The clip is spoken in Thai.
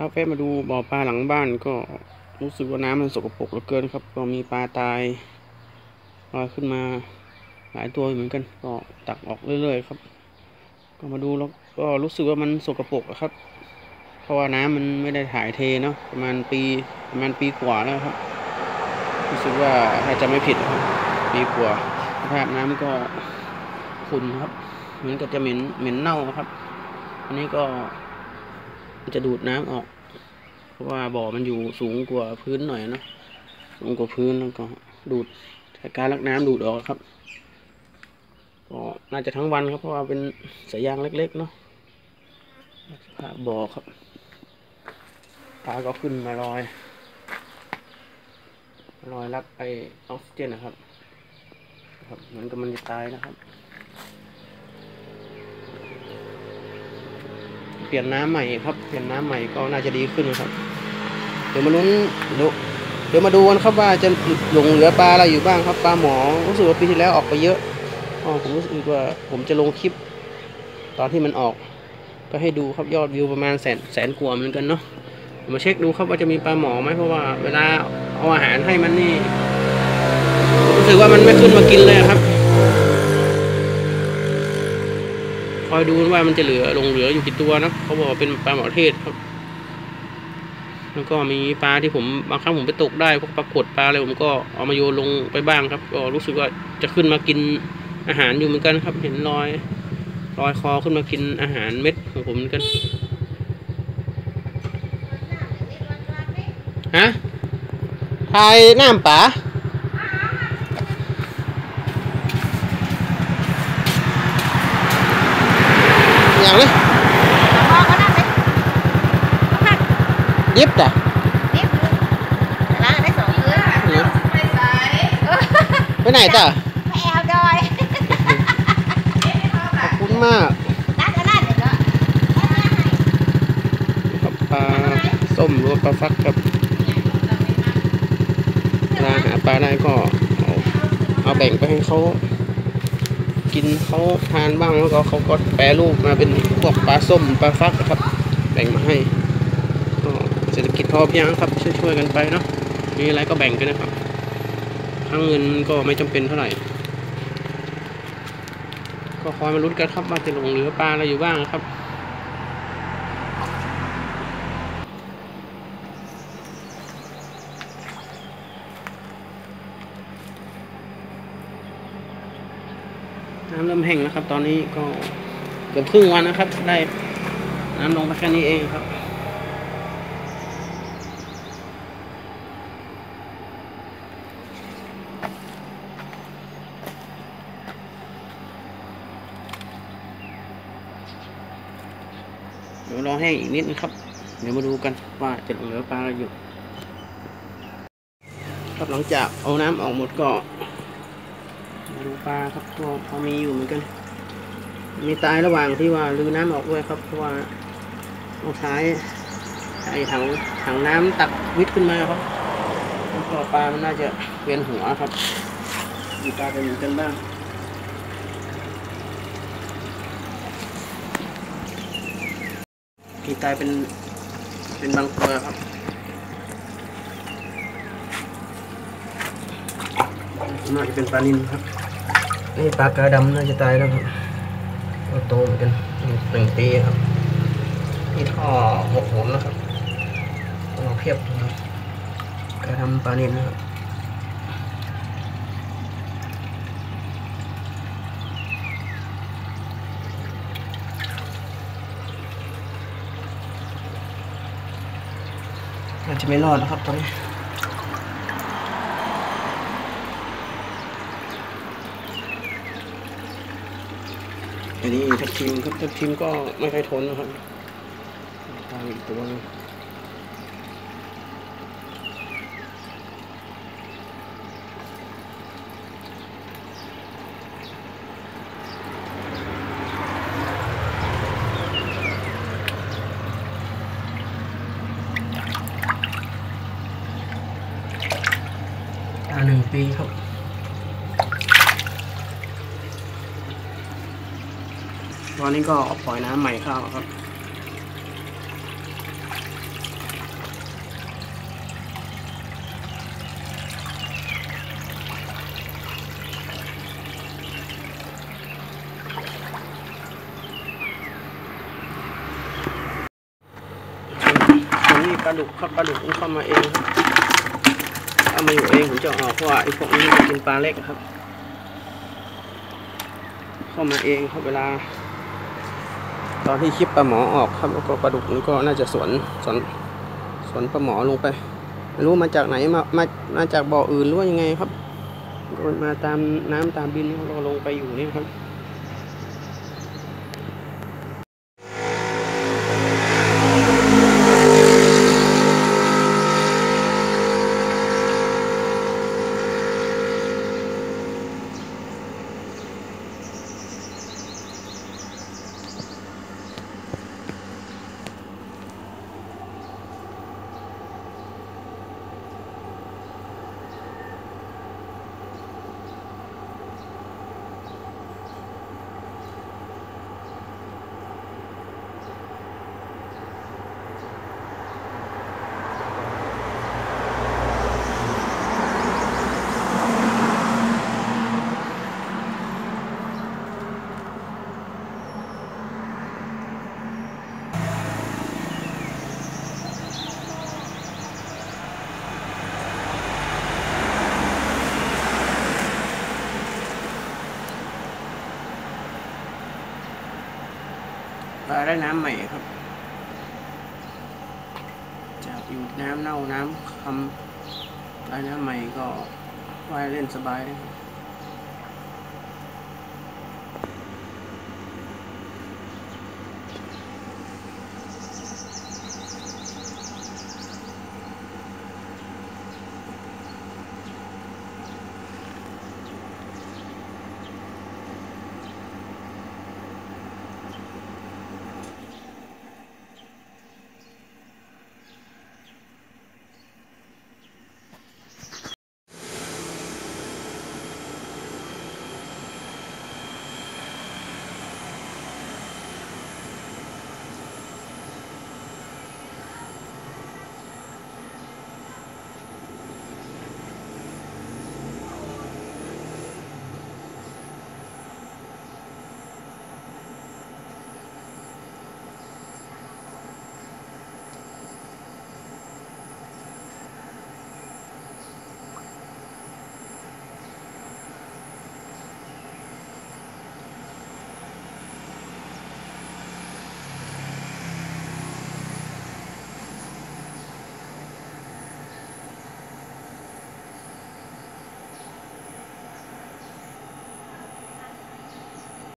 ครับแวะมาดูบ่อปลาหลังบ้านก็รู้สึกว่าน้ำมันสกปรกเหลือเกินครับ ก็มีปลาตายลอยขึ้นมาหลายตัวเหมือนกัน ก็ตักออกเรื่อยๆครับ ก็มาดูแล้วก็รู้สึกว่ามันสกปรกอะครับ เพราะว่าน้ำมันไม่ได้ถ่ายเทเนาะประมาณปีประมาณปีกว่าแล้วครับ รู้สึกว่าถ้าจะไม่ผิดปีกว่าสภาพน้ำก็ขุ่นครับ เหมือนกับจะเหม็นเหม็นเน่าครับ อันนี้ก็ มันจะดูดน้ำออก เพราะว่าบ่อมันอยู่สูงกว่าพื้นหน่อยเนาะสูงกว่าพื้นแล้วก็ดูดใช้การลักน้ำดูดออกครับก็น่าจะทั้งวันครับเพราะว่าเป็นสายยางเล็กๆเนาะภาพบ่อครับปลาก็ขึ้นมาลอยลอยรับไอออกซิเจนนะครับ ครับเหมือนกับมันจะตายนะครับ เปลี่ยนน้ำใหม่ครับ เปลี่ยนน้ำใหม่ก็น่าจะดีขึ้นครับ เดี๋ยวมาลุ้นเดี๋ยวเดี๋ยวมาดูกันครับว่าจะหลงเหลือปลาอะไรอยู่บ้างครับปลาหมอรู้สึกว่าปีที่แล้วออกไปเยอะอ๋อผมรู้สึกว่าผมจะลงคลิป ตอนที่มันออก ก็ให้ดูครับยอดวิวประมาณแสนแสนกว่าเหมือนกันเนาะมาเช็คดูครับว่าจะมีปลาหมอไหมเพราะว่าเวลาเอาอาหารให้มันนี่รู้สึกว่ามันไม่ขึ้นมากินเลยครับ คอยดูว่ามันจะเหลือลงเหลืออยู่กี่ตัวนะเขาบอกเป็นปลาหมอเทศครับ แล้วก็มีปลาที่ผมบางครั้งผมไปตกได้พวกปลากดปลาอะไรผมก็เอามาโยนลงไปบ้างครับ ก็รู้สึกว่าจะขึ้นมากินอาหารอยู่เหมือนกันครับ เห็นรอยรอยคอขึ้นมากินอาหารเม็ดของผมเหมือนกัน ฮะไทยน้ำป๋าอย่างนี้ พอเขานั่งไหมเขาพัก ยิบจ้ะนิดนึงล้างได้สองคืนไปไหนจ้ะไปแอลดอยขอบคุณมากล้างก็ล้างเดี๋ยวก็ครับปลาส้มหรือว่าปลาฟักครับเวลาหาปลาได้ก็เอาเอาแบ่งไปให้เขากินเขาทานบ้างแล้วก็เขาก็แปรรูปมาเป็นพวกปลาส้มปลาฟักนะครับ แบ่งมาให้ก็เศรษฐกิจพอเพียงครับช่วยๆกันไปเนาะมีอะไรก็แบ่งกันนะครับทั้งเงินก็ไม่จำเป็นเท่าไหร่ ก็คอยมาลุ้นกันครับว่าจะลงเหลือปลาอะไรอยู่บ้างครับน้ำเริ่มแห้งแล้วครับ ตอนนี้ก็เกือบครึ่งวันนะครับ ได้น้ำลงไปแค่นี้เองครับ ดี๋ยวรอแห้งอีกนิดนะครับ เดี๋ยวมาดูกันว่าจะเหลือปลาอะไรอยู่ ครับหลังจากเอาน้ำออกหมดก็มาดูปลาครับก็พอมีอยู่เหมือนกัน มีตายระหว่างที่ว่าลือน้ำออกด้วยครับเพราะว่าต้องใช้ใช้ถังถังน้ำตักวิทขึ้นมาครับแล้วก็ปลามันน่าจะเวียนหัวครับมีปลาเป็นเหมือนกันบ้าง มีตายเป็นเป็นบางตัวครับน่าจะเป็นปลานิลครับ นี่ปลากระดำน่าจะตายแล้วครับก็โตเหมือนกันหนึ่งปีครับนี่ท่อหกหนนะครับต้องเพียบนะครับกระดำปลานิลนะครับ จะไม่รอดนะครับตอนนี้อันนี้ทับทิมครับทับทิมก็ไม่ค่อยทนนะครับตามอีกตัวหนึง หนึ่งปีครับตอนนี้ก็ปล่อยน้ำใหม่ข้าวครับกระดุกครับกระดุกเข้ามาเอง เข้ามาอยู่เองผมจะเอาอกเพราะว่าไอ้พวกนี้มันกินปลาเล็กครับ เข้ามาเองครับเวลา ตอนที่คลิปปลาหมอออกครับแล้วก็ปลาดุกมันก็น่าจะสวนสวนสวนปลาหมอลงไปไม่รู้มาจากไหนมามามาจากบ่ออื่นหรือว่ายังไงครับโดนมาตามน้ำตามบินเราลงไปอยู่นี่ครับ ปลาได้น้ำใหม่ครับ จากอยู่น้ำเน่าน้ำคำได้น้ำใหม่ก็ว่ายเล่นสบายเลยครับ